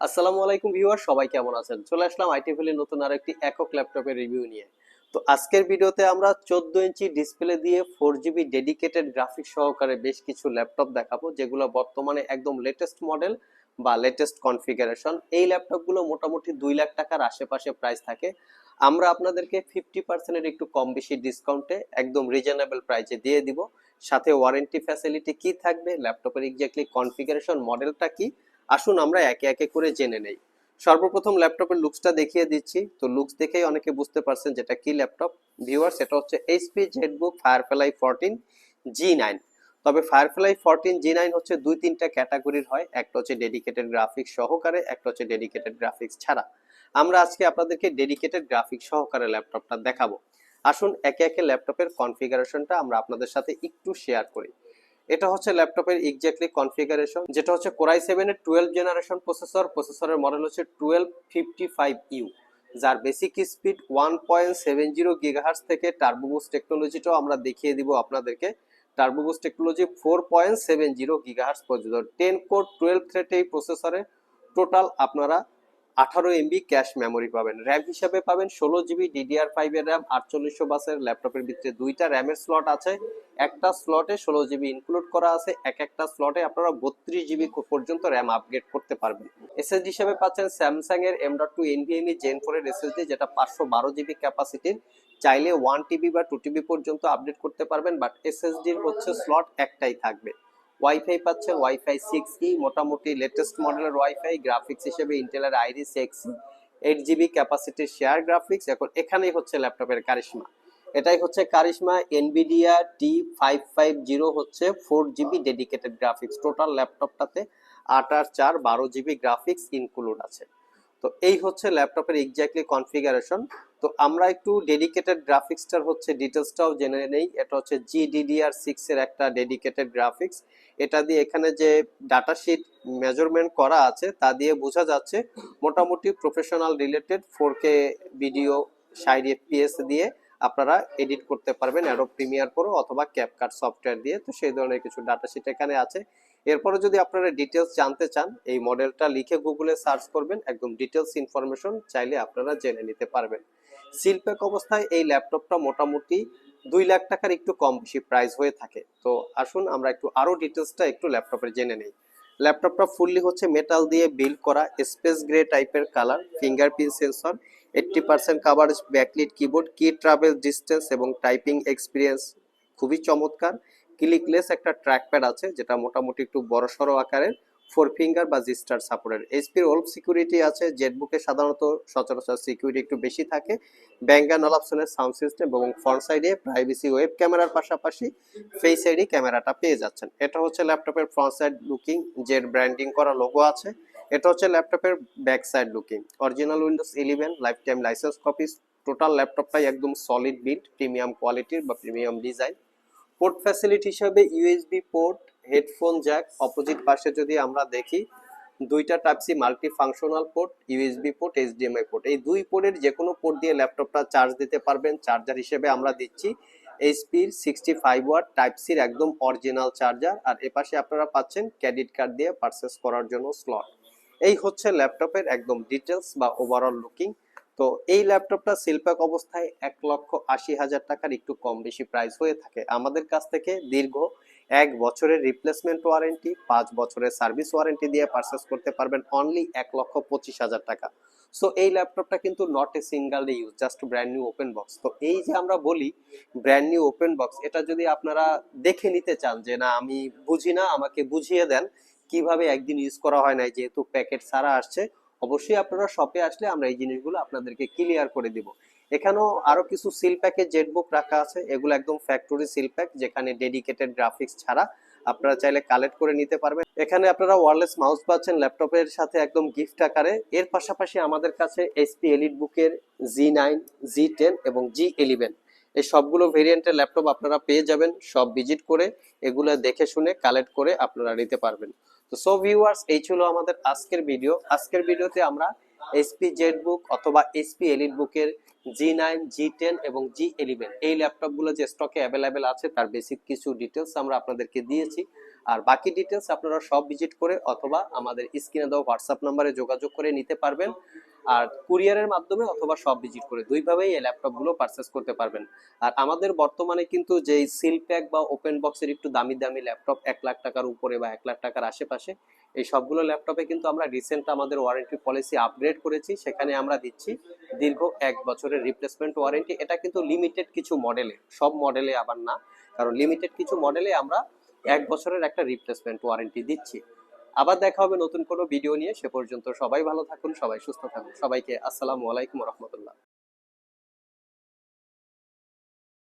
আসসালামু আলাইকুম ভিউয়ার সবাই কেমন আছেন? চলে আসলাম আইটি ভ্যালির নতুন আর একটি একক ল্যাপটপের রিভিউ নিয়ে। তো আজকের ভিডিওতে আমরা চোদ্দ ইঞ্চি ডিসপ্লে দিয়ে ফোর জিবি ডেডিকেটেড গ্রাফিক্স সহকারে বেশ কিছু ল্যাপটপ দেখাবো, যেগুলো বর্তমানে একদম লেটেস্ট মডেল বা লেটেস্ট কনফিগারেশন এই ল্যাপটপগুলো মোটামুটি দুই লাখ টাকার আশেপাশে প্রাইস থাকে। আমরা আপনাদেরকে ফিফটি পার্সেন্টের একটু কম বেশি ডিসকাউন্টে একদম রিজনেবল প্রাইসে দিয়ে দিব। সাথে ওয়ারেন্টি ফ্যাসিলিটি কি থাকবে, ল্যাপটপের এক্স্যাক্টলি কনফিগারেশন মডেলটা কি আসুন আমরা একে একে করে জেনে নেই। সর্বপ্রথম ল্যাপটপের লুকসটা দেখিয়ে দিচ্ছি। তো লুকস দেখেই অনেকে বুঝতে পারছেন যেটা কি ল্যাপটপ। ভিউয়ার সেটা হচ্ছে HP jetbook firefly fourteen G nine. তবে ফায়ারফ্লাই ফোরটিন জি নাইন হচ্ছে দুই তিনটা ক্যাটাগরির হয়। একটা হচ্ছে ডেডিকেটেড গ্রাফিক্স সহকারে, একটা হচ্ছে ডেডিকেটেড গ্রাফিক্স ছাড়া। আমরা আজকে আপনাদেরকে ডেডিকেটেড গ্রাফিক্স সহকারে ল্যাপটপটা দেখাবো। আসুন একে একে ল্যাপটপের কনফিগারেশনটা আমরা আপনাদের সাথে একটু শেয়ার করি। এটা হচ্ছে ল্যাপটপের এক্স্যাক্টলি কনফিগারেশন যেটা হচ্ছে কোরাই সেভেনের টুয়েলভ জেনারেশন প্রসেসর প্রসেসরের মডেল হচ্ছে টুয়েলভ ফিফটি ফাইভ ইউ যার basic speed one point seven zero gigahertz থেকে টার্বোবুস টেকনোলজিটাও আমরা দেখিয়ে দিব আপনাদেরকে। Turbo boost technology four point seven zero gigahertz পর্যন্ত টেন কোর টুয়েলভ থ্রেড এই প্রসেসরে টোটাল আপনারা আঠারো এমবি ক্যাশ মেমোরি পাবেন। র্যাম হিসাবে পাবেন ষোলো জিবি ডিডিআর ফাইভ এর র্যাম আটচল্লিশশো বাসের ল্যাপটপের ভিতরে দুইটা র্যামের স্লট আছে। একটা স্লটে ষোলো জিবি ইনক্লুড করা আছে, এক একটা স্লটে আপনারা বত্রিশ জিবি পর্যন্ত র্যাম আপগ্রেড করতে পারবেন। এসএসডি হিসাবে পাচ্ছেন স্যামসাং এর M dot two NVMe gen ফোরের এসএসডি যেটা পাঁচশো বারো জিবি ক্যাপাসিটির চাইলে ওয়ান টিবি বা টু টিবি পর্যন্ত আপডেট করতে পারবেন বাট এসএসডির হচ্ছে স্লট একটাই থাকবে। ওয়াইফাই পাচ্ছেন ওয়াইফাই সিক্স ই, মোটামুটি লেটেস্ট মডেলের ওয়াইফাই গ্রাফিক্স হিসেবে ইন্টেলের Iris X eight GB capacity share graphics এখন এখানেই হচ্ছে ল্যাপটপের কারিশমা। এটাই হচ্ছে কারিশমা Nvidia T five five zero হচ্ছে four GB dedicated graphics total ল্যাপটপটাতে আট আর চার, বারো জিবি গ্রাফিক্স ইনক্লুড আছে। তো এই হচ্ছে ল্যাপটপের এক্স্যাক্টলি কনফিগারেশন তো আমরা একটু ডেডিকেটেড গ্রাফিক্সটার হচ্ছে ডিটেলসটাও জেনে নেই। এটা হচ্ছে জিডিডিআর সিক্স এর একটা ডেডিকেটেড গ্রাফিক্স এটা দিয়ে এখানে যে ডাটা শিট মেজারমেন্ট করা আছে, তা দিয়ে বোঝা যাচ্ছে মোটামুটি professional related four K video ষাট এফপিএস দিয়ে আপনারা এডিট করতে পারবেন। অ্যাডো প্রিমিয়ার প্রো অথবা ক্যাপকাট সফটওয়্যার দিয়ে। তো সেই ধরনের কিছু ডাটা শিট এখানে আছে। এরপরে যদি আপনারা ডিটেলস জানতে চান, এই মডেলটা লিখে গুগলে সার্চ করবেন, একদম ডিটেলস ইনফরমেশন চাইলে আপনারা জেনে নিতে পারবেন। সিলপ্যাক অবস্থায় এই ল্যাপটপটা মোটামুটি দুই লাখ টাকার একটু কম বেশি প্রাইস হয়ে থাকে। তো আসুন, আমরা একটু আরও ডিটেলসটা একটু ল্যাপটপের জেনে নেই। ল্যাপটপটা ফুললি হচ্ছে মেটাল দিয়ে বিল্ড করা স্পেস গ্রে টাইপের colour fingerprint sensor eighty percent coverage backlit keyboard key travel distance এবং টাইপিং এক্সপিরিয়েন্স খুবই চমৎকার। ক্লিকলেস একটা ট্র্যাকপ্যাড আছে, যেটা মোটামুটি একটু বড়সড় আকারের ফোর ফিঙ্গার বা জিস্টার সাপোর্টের এইচপির ওল্ড সিকিউরিটি আছে জেটবুকে সাধারণত সচরাচর সিকিউরিটি একটু বেশি থাকে। ব্যাঙ্গান অপশনের সাউন্ড সিস্টেম এবং ফ্রন্ট সাইডে প্রাইভেসি ওয়েব ক্যামেরার পাশাপাশি ফেস আইডি ক্যামেরাটা পেয়ে যাচ্ছেন। এটা হচ্ছে ল্যাপটপের front side looking Z branding করা লোগো আছে। এটা হচ্ছে ল্যাপটপের back side looking original Windows eleven life time license copies total ল্যাপটপটাই একদম সলিড বিল্ড প্রিমিয়াম কোয়ালিটির বা প্রিমিয়াম ডিজাইন পোর্ট ফ্যাসিলিটি হিসাবে USB port, headphone jack, opposite পাশে যদি আমরা দেখি, দুইটা type C multi functional port USB port HDMI port এই দুই পোর্টের যে কোনো পোর্ট দিয়ে ল্যাপটপটা চার্জ দিতে পারবেন। চার্জার হিসেবে আমরা দিচ্ছি এইচপির সিক্সটি ফাইভ ওয়াট টাইপ সির একদম অরিজিনাল চার্জার আর এপাশে আপনারা পাচ্ছেন ক্রেডিট কার্ড দিয়ে পারচেস করার জন্য স্লট এই হচ্ছে ল্যাপটপের একদম ডিটেলস বা ওভারঅল লুকিং তো এই ল্যাপটপটা শিল্পক অবস্থায় এক লক্ষ আশি হাজার টাকার একটু কম বেশি প্রাইস হয়ে থাকে। আমাদের কাছ থেকে দীর্ঘ এক বছরের রিপ্লেসমেন্ট ওয়ারেন্টি পাঁচ বছরের সার্ভিস ওয়ারেন্টি দিয়ে পারচেস করতে পারবেন অনলি এক লক্ষ পঁচিশ হাজার টাকা। সো এই ল্যাপটপটা কিন্তু not a single use just brand new open box তো এই যে আমরা বলি ব্র্যান্ড নিউ ওপেন বক্স এটা যদি আপনারা দেখে নিতে চান যে না, আমি বুঝি না, আমাকে বুঝিয়ে দেন, কীভাবে একদিন ইউজ করা হয় নাই, যেহেতু প্যাকেট সারা আসছে অবশ্যই আপনারা শপে আসলে আমরা এই জিনিসগুলো আপনাদেরকে ক্লিয়ার করে দিব। এখানেও আরও কিছু সিল প্যাকের জেটবুক রাখা আছে। এগুলো একদম ফ্যাক্টরি সিল প্যাক যেখানে ডেডিকেটেড গ্রাফিক্স ছাড়া আপনারা চাইলে কালেক্ট করে নিতে পারবেন। এখানে আপনারা ওয়ারলেস মাউস পাচ্ছেন ল্যাপটপের সাথে একদম গিফট আকারে। এর পাশাপাশি আমাদের কাছে এইচপি এলিট বুকের জি নাইন জি টেন এবং জি ইলেভেন এই সবগুলো ভেরিয়েন্টের ল্যাপটপ আপনারা পেয়ে যাবেন। সব ভিজিট করে এগুলো দেখে শুনে কালেক্ট করে আপনারা নিতে পারবেন। তো সো ভিউয়ার্স এই ছিল আমাদের আজকের ভিডিও আজকের ভিডিওতে আমরা এইচপি জেড বুক অথবা এইচপি এলিট বুকের জি নাইন জি টেন এবং জি ইলেভেন এই ল্যাপটপগুলো যে স্টকে অ্যাভেলেবেল আছে, তার বেসিক কিছু ডিটেলস আমরা আপনাদেরকে দিয়েছি। আর বাকি ডিটেলস আপনারা সব ভিজিট করে অথবা আমাদের স্ক্রিনে দেওয়া হোয়াটসঅ্যাপ নাম্বারে যোগাযোগ করে নিতে পারবেন। আর কুরিয়ারের মাধ্যমে অথবা সব ভিজিট করে দুইভাবেই এই ল্যাপটপগুলো পারচেস করতে পারবেন। আর আমাদের বর্তমানে কিন্তু যে সিল প্যাক বা ওপেন বক্সের একটু দামি দামি ল্যাপটপ এক লাখ টাকার উপরে বা এক লাখ টাকার আশেপাশে এই সবগুলো ল্যাপটপে কিন্তু আমরা রিসেন্ট আমাদের ওয়ারেন্টি পলিসি আপগ্রেড করেছি, সেখানে আমরা দিচ্ছি দীর্ঘ এক বছরের রিপ্লেসমেন্ট ওয়ারেন্টি এটা কিন্তু লিমিটেড কিছু মডেলে সব মডেলে আবার না, কারণ লিমিটেড কিছু মডেলে আমরা এক বছরের একটা রিপ্লেসমেন্ট ওয়ারেন্টি দিচ্ছি। আবার দেখা হবে নতুন কোনো ভিডিও নিয়ে, সে পর্যন্ত সবাই ভালো থাকুন, সবাই সুস্থ থাকুন। সবাইকে আসসালামু আলাইকুম রহমতুল্লাহ।